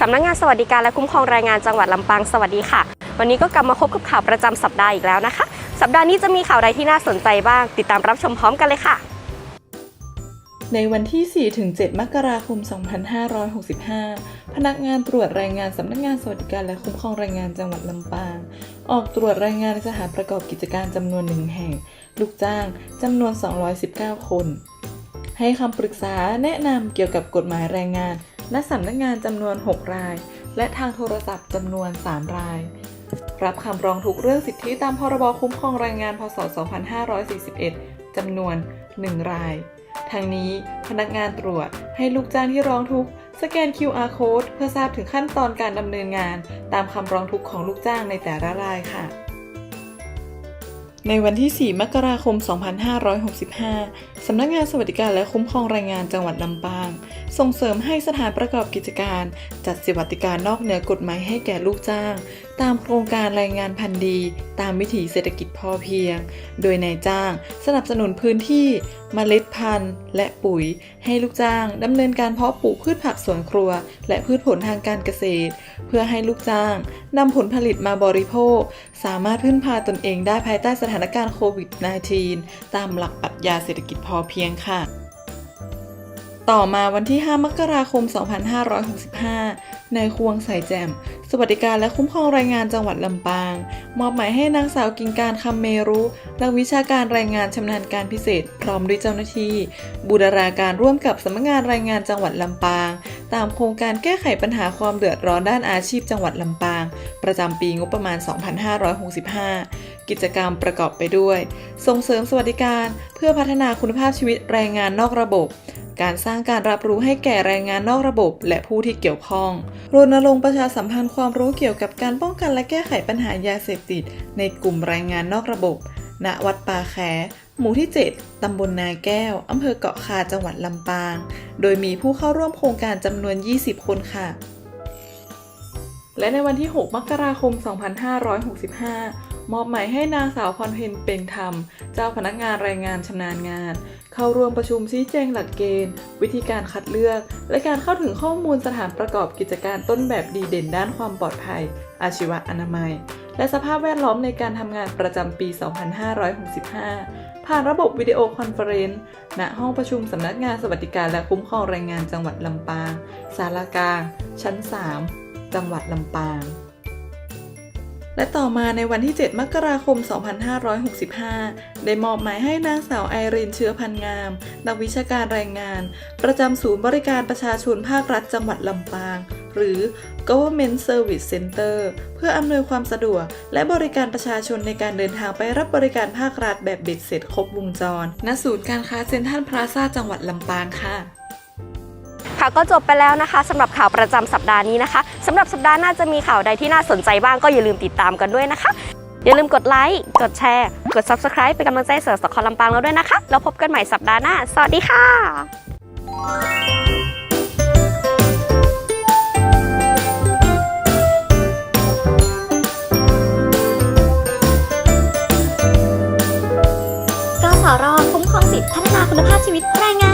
สำนักงานสวัสดิการและคุ้มครองแรงงานจังหวัดลำปางสวัสดีค่ะ วันนี้ก็กลับมาพบกับข่าวประจำสัปดาห์อีกแล้วนะคะ สัปดาห์นี้จะมีข่าวใดที่น่าสนใจบ้าง ติดตามรับชมพร้อมกันเลยค่ะ ในวันที่ 4-7 มกราคม 2565 พนักงานตรวจแรงงานสำนักงานสวัสดิการและคุ้มครองแรงงานจังหวัดลำปาง ออกตรวจแรงงานในสถานประกอบกิจการจำนวนหนึ่งแห่ง ลูกจ้างจำนวน 219 คน ให้คำปรึกษาแนะนำเกี่ยวกับกฎหมายแรงงาน และสำนักงานจำนวน 6 ราย และทางโทรศัพท์จำนวน 3 ราย รับคำร้องทุกเรื่องสิทธิตามพรบคุ้มครองแรงงาน พศ 2541จำนวน 1 ราย ทางนี้พนักงานตรวจให้ลูกจ้างที่ร้องทุกข์สแกน QR code เพื่อทราบถึงขั้นตอนการดำเนินงาน ตามคำร้องทุกข์ของลูกจ้างในแต่ละรายค่ะ ในวันที่ 4 มกราคม 2565 สำนักงานสวัสดิการและคุ้มครองแรงงานจังหวัดลำปาง ส่งเสริมให้สถานประกอบกิจการ จัดสวัสดิการนอกเหนือกฎหมายให้แก่ลูกจ้างตามโครงการแรงงานพันธุ์ดี ตามวิถีเศรษฐกิจพอเพียง โดยนายจ้างสนับสนุนพื้นที่เมล็ดพันธุ์ และปุ๋ย ให้ลูกจ้างดำเนินการเพาะปลูกพืชผักสวนครัว และพืชผลทางการเกษตร เพื่อให้ลูกจ้างนำผลผลิตมาบริโภค สามารถพึ่งพาตนเองได้ภายใต้สถานการณ์โควิด -19 ตามหลักปรัชญาเศรษฐกิจพอเพียงค่ะต่อมาวันที่ 5 มกราคม 2565 นายควงสายแจ่ม วัสดิการและคุ้มครองแรงงานจังหวัดลำปาง มอบหมายให้นางสาวกิ่งการคำเมรุนักวิชาการแรงงานชำนาญการพิเศษ พร้อมด้วยเจ้าหน้าที่ บูรณาการร่วมกับสำนักงานแรงงานจังหวัดลำปาง ตามโครงการแก้ไขปัญหาความเดือดร้อนด้านอาชีพจังหวัดลำปาง ประจำปีงบประมาณ 2565 กิจกรรมประกอบไปด้วย ส่งเสริมสวัสดิการ เพื่อพัฒนาคุณภาพชีวิตแรงงานนอกระบบ การสร้างการรับรู้ให้แก่แรงงานนอกระบบ และผู้ที่เกี่ยวข้อง รณรงค์ประชาสัมพันธ์ความรู้เกี่ยวกับการป้องกันและแก้ไขปัญหายาเสพติด ในกลุ่มแรงงานนอกระบบ ณ วัดป่าแขหมู่ที่ 7 ตำบลนาแก้ว อำเภอเกาะคา จังหวัดลำปาง โดยมีผู้เข้าร่วมโครงการจำนวน 20 คนค่ะ และในวันที่ 6 มกราคม 2565 มอบหมายให้นางสาวพรเพนเป็นธรรม เจ้าพนักงานแรงงานชำนาญงาน เข้าร่วมประชุมชี้แจงหลักเกณฑ์ วิธีการคัดเลือก และการเข้าถึงข้อมูลสถานประกอบกิจการต้นแบบดีเด่นด้านความปลอดภัย อาชีวะอนามัย และสภาพแวดล้อมในการทำงานประจำปี 2565 ผ่านระบบวิดีโอคอนเฟอเรนซ์ณห้องประชุมสำนักงานสวัสดิการและคุ้มครองแรงงานจังหวัดลำปาง ศาลากลาง ชั้น 3 จังหวัดลำปาง และต่อมาในวันที่ 7 มกราคม 2565 ได้มอบหมายให้นางสาวไอรินเชื้อพันงาม นักวิชาการแรงงาน ประจำศูนย์บริการประชาชนภาครัฐจังหวัดลำปาง หรือ Government Service Center เพื่ออำนวยความสะดวก และบริการประชาชนในการเดินทางไปรับบริการภาครัฐแบบเบ็ดเสร็จครบวงจร ณ ศูนย์การค้าเซ็นทรัลพลาซ่าจังหวัดลำปางค่ะ ค่ะก็จบไปแล้วนะคะสำหรับข่าวประจำสัปดาห์นี้นะคะสำหรับสัปดาห์หน้าจะมีข่าวใดที่น่าสนใจบ้างก็อย่าลืมติดตามกันด้วยนะคะ อย่าลืมกดไลค์กดแชร์ กด Subscribe เป็นกำลังใจเสือสคอลำปางเราด้วยนะคะแล้วพบกันใหม่สัปดาห์หน้าสวัสดีค่ะกสรคุ้มครองสิทธิพัฒนาคุณภาพชีวิตแรงงาน